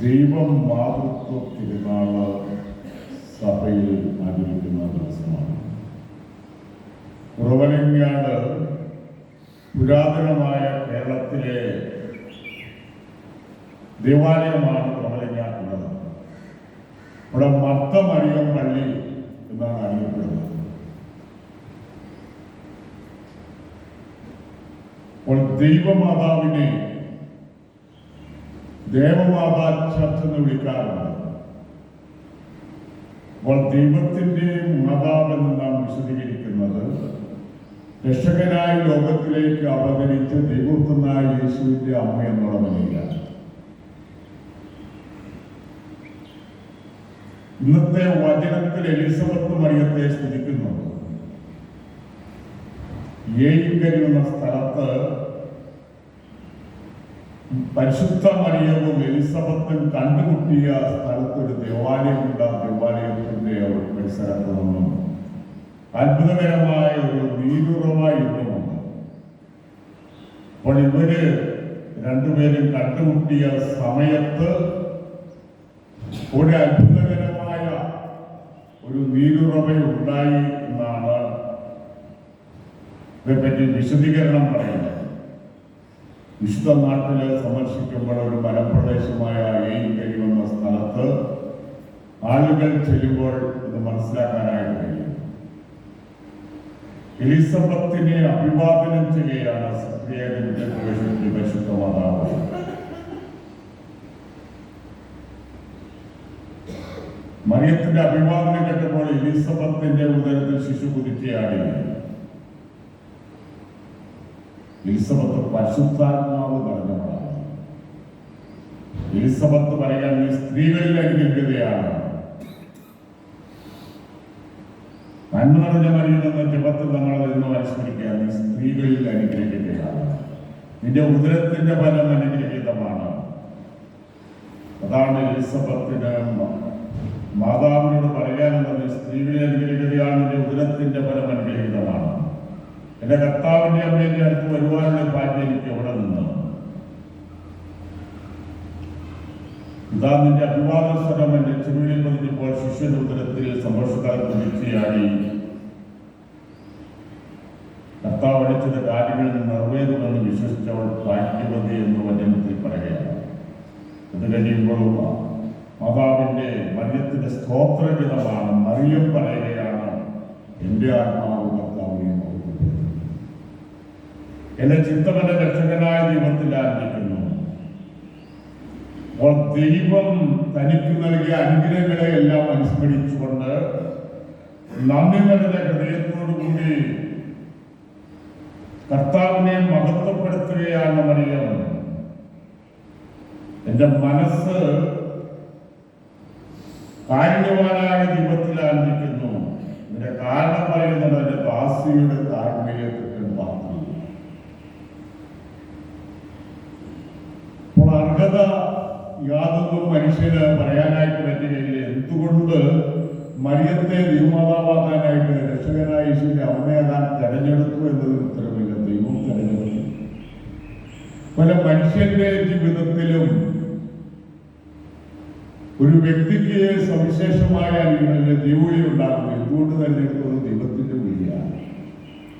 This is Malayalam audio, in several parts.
ദൈവം മാതൃത്വ തിരുനാൾ സഭയിൽ ആചരിക്കുന്ന ദിവസമാണ്. കുറവലങ്ങാട് പുരാതനമായ കേരളത്തിലെ ദേവാലയമാണ് കുറവലങ്ങാട്ടുള്ളത് ഇവിടെ മത്തമറിയം പള്ളി എന്നാണ് അറിയപ്പെടുന്നത്. അപ്പോൾ ദൈവമാതാവിനെ ദേവമാതാ ചർച്ച എന്ന് വിളിക്കാറുണ്ട്. അപ്പോൾ ദൈവത്തിന്റെ മാതാവെന്ന് നാം വിശദീകരിക്കുന്നത് രക്ഷകനായ ലോകത്തിലേക്ക് അവതരിച്ച ദൈവത്തിനായ യേശുവിന്റെ അമ്മ എന്നുള്ള നിലയിലാണ് ഇന്നത്തെ വചനത്തിൽ എലിസബത്ത് മറിയത്തെ സ്തുതിക്കുന്നുണ്ട്. ഏഴിങ്കരി എന്ന സ്ഥലത്ത് പരിശുദ്ധ മറിയവും എലിസബത്തും കണ്ടുമുട്ടിയ സ്ഥലത്തൊരു ദേവാലയമുണ്ട് ആ ദേവാലയത്തിന്റെ പരിസരത്ത് നിന്നും അത്ഭുതകരമായ ഒരു നീരുറവ യുദ്ധമുണ്ട് അപ്പോൾ ഇവർ രണ്ടുപേരും കണ്ടുമുട്ടിയ സമയത്ത് ഒരു അത്ഭുതകരമായ ഒരു നീരുറവ ഉണ്ടായി ഇതേപ്പറ്റി വിശദീകരണം പറയുന്നത് വിശുദ്ധ നാട്ടിൽ സന്ദർശിക്കുമ്പോൾ ഒരു മലപ്രദേശമായ ഏയിക്കരി എന്ന സ്ഥലത്ത് ആളുകൾ ചെല്ലുമ്പോൾ ഇത് മനസ്സിലാക്കാനായിട്ട് കഴിയും. എലിസബത്തിനെ അഭിവാദനം ചെയ്യുകയാണ് സക്രിയന്റെ പ്രവേശനത്തിൽ മാതാവ്. മറിയത്തിന്റെ അഭിവാദനം കേട്ടപ്പോൾ എലിസബത്തിന്റെ ഉദരത്തിൽ ശിശു കുതിച്ചയാടി എലിസബത്ത് പരിശുദ്ധാത്മാവ് പറഞ്ഞവളാണ് എലിസബത്ത് പറയാൻ നീ സ്ത്രീകളിൽ അനുഗ്രഹിക്കുകയാണ് നന്മ നിറഞ്ഞ മറിയുമെന്ന ജപത്തിൽ നമ്മൾ എന്ന് അനുസ്മരിക്കുക നീ സ്ത്രീകളിൽ അനുഗ്രഹിക്കുകയാണ് നിന്റെ ഉദരത്തിന്റെ ഫലം അനുഗ്രഹീതമാണ്. അതാണ് എലിസബത്തിന് മാതാവിനോട് പറയാനുള്ളത് സ്ത്രീകളെ അനുഗ്രഹിക്കുകയാണ് നിന്റെ ഉദരത്തിന്റെ ഫലം അനുഗ്രഹീതമാണ് എന്റെ കർത്താവിന്റെ അമ്മയുടെ അടുത്ത് വരുവാനുള്ള ഭാഗ്യം എനിക്ക് എവിടെ നിന്ന് ഇതാ നിന്റെ അഭിവാദ സ്വരം എന്റെ ചെവിളിൽ പതിഞ്ഞപ്പോൾ ശിഷ്യന്റെ ഉത്തരത്തിൽ സന്തോഷക്കാർക്ക് വീഴ്ചയാടി കർത്താവ് അടിച്ചത് കാര്യങ്ങളിൽ നിറവേറുമെന്ന് വിശ്വസിച്ചവൾ ഭാഗ്യവതി എന്ന് വചനത്തിൽ പറയുകയാണ് ഇത് കഴിയുമ്പോഴും മാതാവിന്റെ മര്യത്തിന്റെ സ്തോത്രഗീതമാണ് മറിയം പറയുകയാണ്. എന്റെ ആത്മാവ് കർത്താവിനെ നോക്കുന്നു എന്റെ ചിത്തമന്റെ രക്ഷകനായ ദൈവത്തിൽ ആരംഭിക്കുന്നു അപ്പോൾ ദൈവം തനിക്ക് നൽകിയ അനുഗ്രഹങ്ങളെ എല്ലാം അനുസ്മരിച്ചുകൊണ്ട് നന്ദി നിറഞ്ഞ ഹൃദയത്തോടുകൂടി കർത്താവിനെ മഹത്വപ്പെടുത്തുകയാണ് മറിയം. എന്റെ മനസ്സ് കാരുണ്യവാനായ ദൈവത്തിൽ ആരംഭിക്കുന്നു ഇതിന്റെ കാരണം പറയുന്നത് എന്റെ ദാസിയുടെ യാതൊന്നും മനുഷ്യന് പറയാനായിട്ട് പറ്റുകയില്ല എന്തുകൊണ്ട് മറിയത്തെ ദൈവമാതാവാക്കാനായിട്ട് രക്ഷകനായ യേശുവിന്റെ അമ്മയാകാൻ തെരഞ്ഞെടുത്തു എന്നതിന് ഉത്തരവില്ല ദൈവം തെരഞ്ഞെടുത്തു. പല മനുഷ്യന്റെ ജീവിതത്തിലും ഒരു വ്യക്തിക്ക് സവിശേഷമായ അല്ലെങ്കിൽ ദൈവവിളി ഉണ്ടാകും എന്തുകൊണ്ട് തെരഞ്ഞെടുത്തത്? ദൈവത്തിന്റെ വിളിയാണ്.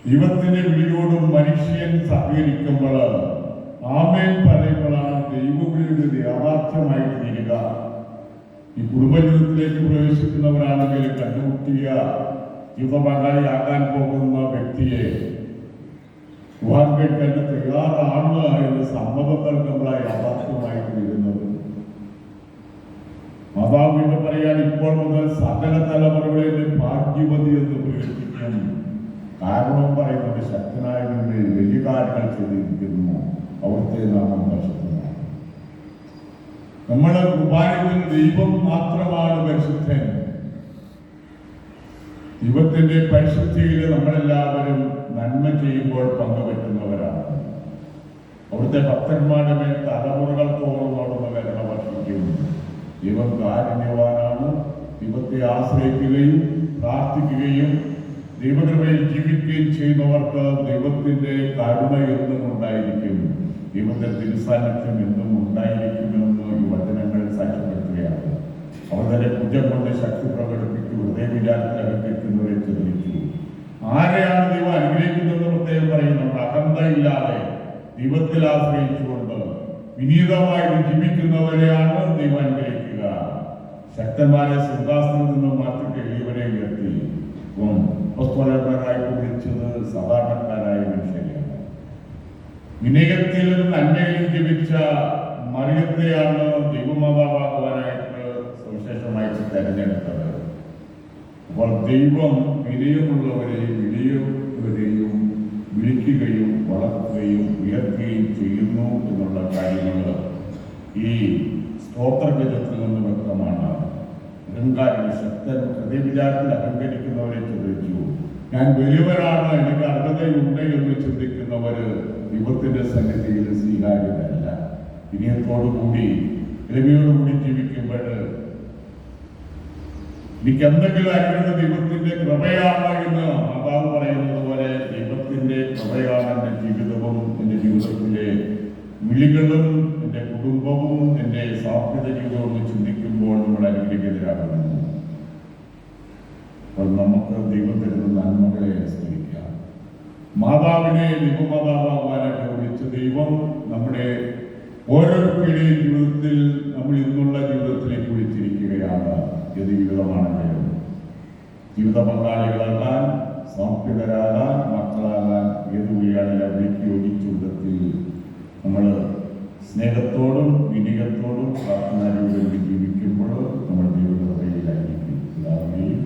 ദൈവത്തിന്റെ വിളിയോടും മനുഷ്യൻ സഹകരിക്കുമ്പോൾ ആമേൻ പറയുമ്പോഴാണ് ദൈവവിളിയുടെ യാഥാർത്ഥ്യമായി തീരുക ഈ കുടുംബജീവിതത്തിലേക്ക് പ്രവേശിക്കുന്നവരാണെങ്കിൽ കണ്ടുമുട്ടിയ ജീവിത പങ്കാളിയാകാൻ പോകുന്ന വ്യക്തിയെ വിവാഹം കഴിക്കാൻ തയ്യാറാണ് എന്ന് സമ്മതം നൽകുന്ന യാഥാർത്ഥ്യമായി തീരുന്നത് മാതാവ് വീണ്ടും പറയാൻ ഇപ്പോൾ മുതൽ സകല തലമുറകളിലും ഭാഗ്യവതി എന്ന് പ്രകടിപ്പിക്കും കാരണം പറയുന്നത് ശക്തനായ വലിയ കാര്യങ്ങൾ ചെയ്തിരിക്കുന്നു. അവിടുത്തെ പരിശുദ്ധനാണ് നമ്മുടെ കുർബാനയിൽ ദൈവം മാത്രമാണ് പരിശുദ്ധൻ. ദൈവത്തിന്റെ പരിശുദ്ധിയിൽ നമ്മളെല്ലാവരും നന്മ ചെയ്യുമ്പോൾ പങ്കുവെക്കുന്നവരാണ്. അവിടുത്തെ ഭക്തന്മാരുടെ തലമുറകൾ തോറും അവിടുന്ന് ദൈവം കാരുണ്യവാനാണ്. ദൈവത്തെ ആശ്രയിക്കുകയും പ്രാർത്ഥിക്കുകയും ദൈവകൃപയിൽ ജീവിക്കുകയും ചെയ്യുന്നവർക്ക് ദൈവത്തിന്റെ കരുണ എന്നും ഉണ്ടായിരിക്കും. ദൈവത്തിന്റെ തിരുസാന്നിധ്യം എന്നും ഉണ്ടായിരിക്കുമെന്ന് ഈ വചനങ്ങൾ സാക്ഷ്യപ്പെടുത്തുകയാണ്. അവർ തന്നെ പൂജ കൊണ്ട് ശക്തി പ്രകടിപ്പിച്ചു ഹൃദയ വിചാരത്തിൽ അലങ്കരിക്കുന്നവരെ ചിന്തിച്ചു ആരെയാണ് ദൈവം അനുഗ്രഹിക്കുന്നതെന്ന് പ്രത്യേകം പറയുന്നുണ്ട് അഹന്തയില്ലാതെ ദൈവത്തിൽ ആശ്രയിച്ചുകൊണ്ട് വിനീതമായി ജീവിക്കുന്നവരെയാണ് ദൈവം അനുഗ്രഹിക്കുക. ശക്തന്മാരെ സിംഹാസനത്തിൽ നിന്നും മാറ്റി എളിയവരെ ഉയർത്തി. മറിയത്തെയാണ് ദൈവമാതാവാകുവാനായിട്ട് സവിശേഷമായി തെരഞ്ഞെടുത്തത്. അപ്പോൾ ദൈവം വിനയമുള്ളവരെയും വിനയവരെയും വിളിക്കുകയും വളർത്തുകയും ഉയർത്തുകയും ചെയ്യുന്നു എന്നുള്ള കാര്യങ്ങൾ ഈ സ്തോത്രഗീതത്തിൽ നിന്ന് വ്യക്തമാണ്. അഹങ്കാരി ശക്തൻ ഹൃദയവിചാരത്തിൽ അഹങ്കരിക്കുന്നവരെ ചോദിച്ചു ഞാൻ വലിയവരാണ് എനിക്ക് അർഹതയുണ്ട് എന്ന് ചിന്തിക്കുന്നവര് ദൈവത്തിന്റെ സന്നിധിയിൽ സ്വീകാര്യരല്ല. വിനയത്തോടുകൂടി കൂടി ജീവിക്കുമ്പോൾ എനിക്ക് എന്തെങ്കിലും അറിയുന്നത് ദൈവത്തിന്റെ കൃപയാണ് എന്ന് മാതാവ് പറയുന്നത് പോലെ ദൈവത്തിന്റെ കൃപയാണ് എന്റെ ജീവിതവും എന്റെ ജീവിതത്തിലെ വിളികളും എന്റെ കുടുംബവും എന്റെ സാധ്യത ജീവിതവും ചിന്തിക്കുമ്പോൾ നമ്മൾ അനുഗ്രഹിതരാകുന്നു. അപ്പോൾ നമുക്ക് ദൈവം തരുന്ന നന്മകളെ സ്മരിക്കാം മാതാവിനെ ദൈവമാതാവാകാനായിട്ട് വിളിച്ച ദൈവം ഓരോരുത്തരുടെയും ജീവിതത്തിൽ നമ്മൾ ഇന്നുള്ള ജീവിതത്തിലേക്ക് വിളിച്ചിരിക്കുകയാണ് ഏത് ജീവിതമാണെങ്കിലും ജീവിത പങ്കാളികളാകാൻ സമർപ്പിതരാകാൻ മക്കളാകാൻ ഏത് വഴിയാണെങ്കിൽ അവിടേക്ക് യോജിച്ചുള്ളത്തിൽ നമ്മൾ സ്നേഹത്തോടും വിനയത്തോടും പ്രാർത്ഥനാ ജീവിതത്തിൽ ജീവിക്കുമ്പോൾ നമ്മൾ പിതാവിനെയും